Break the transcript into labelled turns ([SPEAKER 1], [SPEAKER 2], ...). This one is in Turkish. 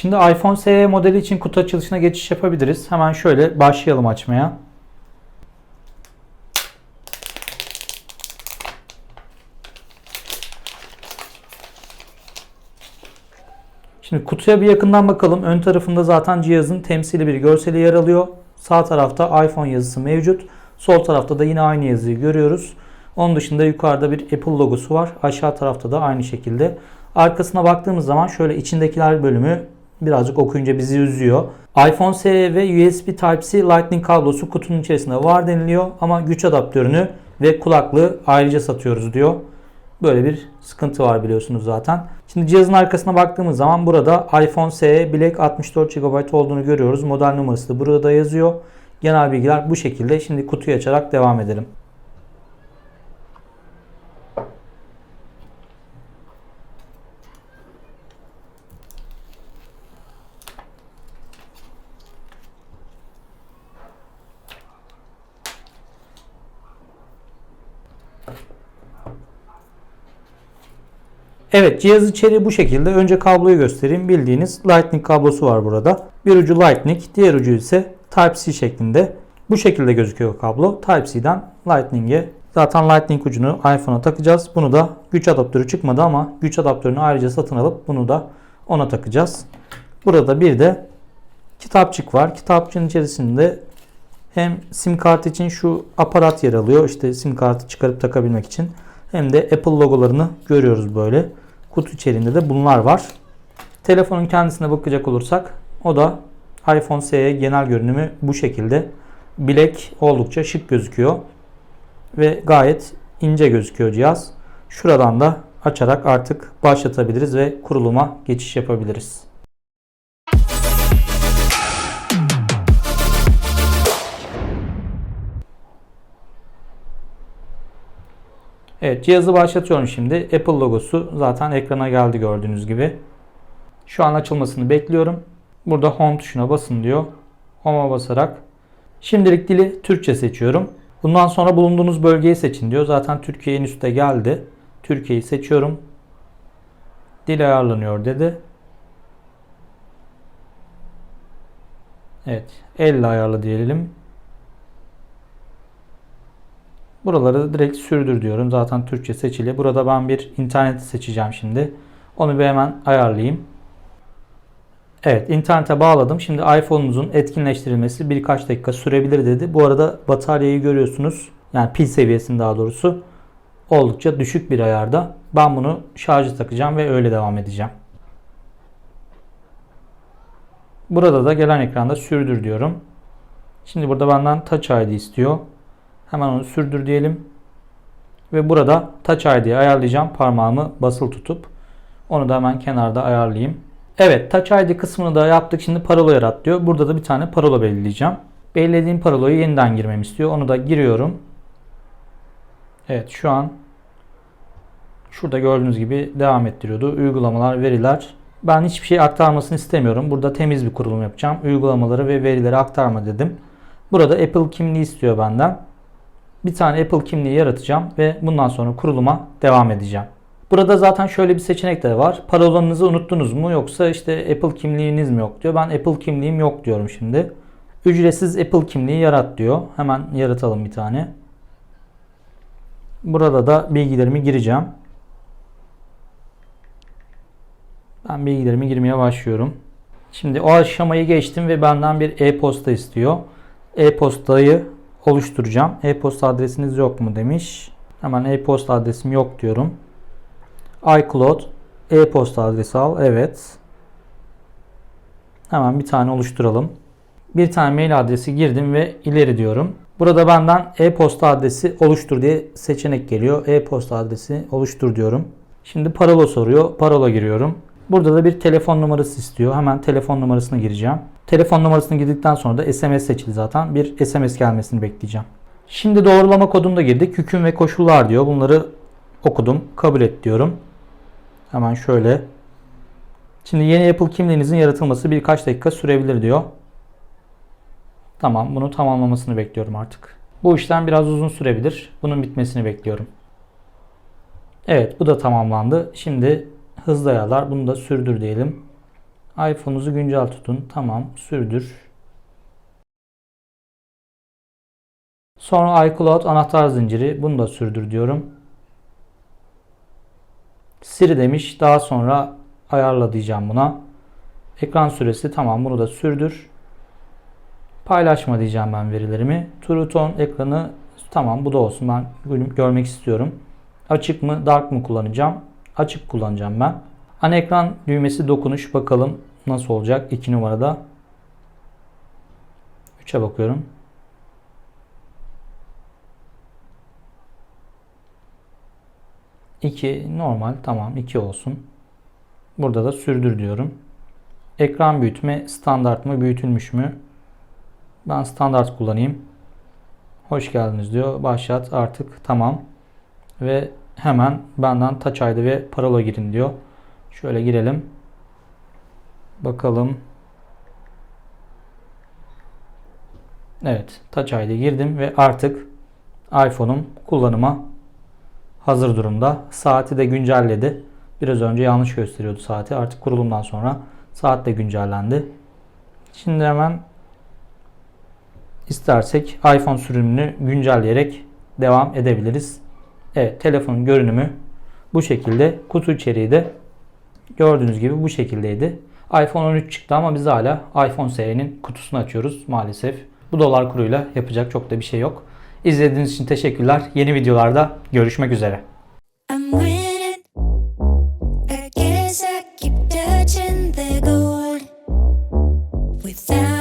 [SPEAKER 1] Şimdi iPhone SE modeli için kutu açılışına geçiş yapabiliriz. Hemen şöyle başlayalım açmaya. Şimdi kutuya bir yakından bakalım. Ön tarafında zaten cihazın temsili bir görseli yer alıyor. Sağ tarafta iPhone yazısı mevcut. Sol tarafta da yine aynı yazıyı görüyoruz. Onun dışında yukarıda bir Apple logosu var. Aşağı tarafta da aynı şekilde. Arkasına baktığımız zaman şöyle içindekiler bölümü birazcık okuyunca bizi üzüyor. iPhone SE ve USB Type-C Lightning kablosu kutunun içerisinde var deniliyor ama güç adaptörünü ve kulaklığı ayrıca satıyoruz diyor. Böyle bir sıkıntı var biliyorsunuz zaten. Şimdi cihazın arkasına baktığımız zaman burada iPhone SE Black 64 GB olduğunu görüyoruz. Model numarası da burada yazıyor. Genel bilgiler bu şekilde. Şimdi kutuyu açarak devam edelim. Evet cihaz içeriği bu şekilde. Önce kabloyu göstereyim. Bildiğiniz Lightning kablosu var burada. Bir ucu Lightning, diğer ucu ise Type-C şeklinde. Bu şekilde gözüküyor kablo. Type-C'den Lightning'e. Zaten Lightning ucunu iPhone'a takacağız. Bunu da güç adaptörü çıkmadı ama güç adaptörünü ayrıca satın alıp bunu da ona takacağız. Burada bir de kitapçık var. Kitapçığın içerisinde hem sim kart için şu aparat yer alıyor. İşte sim kartı çıkarıp takabilmek için. Hem de Apple logolarını görüyoruz böyle. Kutu içerisinde de bunlar var. Telefonun kendisine bakacak olursak o da iPhone SE genel görünümü bu şekilde. Bilek oldukça şık gözüküyor. Ve gayet ince gözüküyor cihaz. Şuradan da açarak artık başlatabiliriz ve kuruluma geçiş yapabiliriz. Evet cihazı başlatıyorum şimdi. Apple logosu zaten ekrana geldi gördüğünüz gibi. Şu an açılmasını bekliyorum. Burada home tuşuna basın diyor. Home'a basarak. Şimdilik dili Türkçe seçiyorum. Bundan sonra bulunduğunuz bölgeyi seçin diyor. Zaten Türkiye en üstte geldi. Türkiye'yi seçiyorum. Dil ayarlanıyor dedi. Evet. Elle ayarla diyelim. Buraları direkt sürdür diyorum. Zaten Türkçe seçili. Burada ben bir interneti seçeceğim şimdi. Onu bir hemen ayarlayayım. Evet internete bağladım. Şimdi iPhone'unuzun etkinleştirilmesi birkaç dakika sürebilir dedi. Bu arada bataryayı görüyorsunuz. Yani pil seviyesini daha doğrusu oldukça düşük bir ayarda. Ben bunu şarjı takacağım ve öyle devam edeceğim. Burada da gelen ekranda sürdür diyorum. Şimdi burada benden Touch ID istiyor. Hemen onu sürdür diyelim. Ve burada Touch ID'yi ayarlayacağım. Parmağımı basılı tutup. Onu da hemen kenarda ayarlayayım. Evet Touch ID kısmını da yaptık. Şimdi parola yarat diyor. Burada da bir tane parola belirleyeceğim. Belirlediğim parolayı yeniden girmemi istiyor. Onu da giriyorum. Evet şu an şurada gördüğünüz gibi devam ettiriyordu. Uygulamalar, veriler. Ben hiçbir şey aktarmasını istemiyorum. Burada temiz bir kurulum yapacağım. Uygulamaları ve verileri aktarma dedim. Burada Apple kimliği istiyor benden bir tane Apple kimliği yaratacağım ve bundan sonra kuruluma devam edeceğim. Burada zaten şöyle bir seçenek de var. Parolanızı unuttunuz mu yoksa işte Apple kimliğiniz mi yok diyor. Ben Apple kimliğim yok diyorum şimdi. Ücretsiz Apple kimliği yarat diyor. Hemen yaratalım bir tane. Burada da bilgilerimi gireceğim. Ben bilgilerimi girmeye başlıyorum. Şimdi o aşamayı geçtim ve benden bir e-posta istiyor. E-postayı oluşturacağım. E-posta adresiniz yok mu demiş. Hemen e-posta adresim yok diyorum. iCloud e-posta adresi al. Evet. Hemen bir tane oluşturalım. Bir tane mail adresi girdim ve ileri diyorum. Burada benden e-posta adresi oluştur diye seçenek geliyor. E-posta adresi oluştur diyorum. Şimdi parola soruyor. Parola giriyorum. Burada da bir telefon numarası istiyor. Hemen telefon numarasına gireceğim. Telefon numarasını girdikten sonra da SMS seçili zaten. Bir SMS gelmesini bekleyeceğim. Şimdi doğrulama kodunu da girdik. Hüküm ve koşullar diyor. Bunları okudum. Kabul et diyorum. Hemen şöyle. Şimdi yeni Apple kimliğinizin yaratılması birkaç dakika sürebilir diyor. Tamam bunu tamamlamasını bekliyorum artık. Bu işlem biraz uzun sürebilir. Bunun bitmesini bekliyorum. Evet bu da tamamlandı. Şimdi hızlı ayarlar. Bunu da sürdür diyelim. iPhone'unuzu güncel tutun. Tamam. Sürdür. Sonra iCloud anahtar zinciri. Bunu da sürdür diyorum. Siri demiş. Daha sonra ayarla diyeceğim buna. Ekran süresi tamam bunu da sürdür. Paylaşma diyeceğim ben verilerimi. True Tone ekranı tamam bu da olsun ben görmek istiyorum. Açık mı dark mı kullanacağım? Açık kullanacağım ben. Ana ekran düğmesi dokunuş bakalım nasıl olacak 2 numarada. 3'e bakıyorum. İki normal tamam 2 olsun. Burada da sürdür diyorum. Ekran büyütme standart mı büyütülmüş mü? Ben standart kullanayım. Hoş geldiniz diyor. Başlat artık tamam. Ve hemen benden Touch ID ve parola girin diyor. Şöyle girelim. Bakalım. Evet Touch ID girdim ve artık iPhone'um kullanıma hazır durumda. Saati de güncelledi. Biraz önce yanlış gösteriyordu saati. Artık kurulumdan sonra saat de güncellendi. Şimdi hemen istersek iPhone sürümünü güncelleyerek devam edebiliriz. Evet telefonun görünümü bu şekilde. Kutu içeriği de gördüğünüz gibi bu şekildeydi. iPhone 13 çıktı ama biz hala iPhone serinin kutusunu açıyoruz maalesef. Bu dolar kuruyla yapacak çok da bir şey yok. İzlediğiniz için teşekkürler. Yeni videolarda görüşmek üzere.
[SPEAKER 2] Without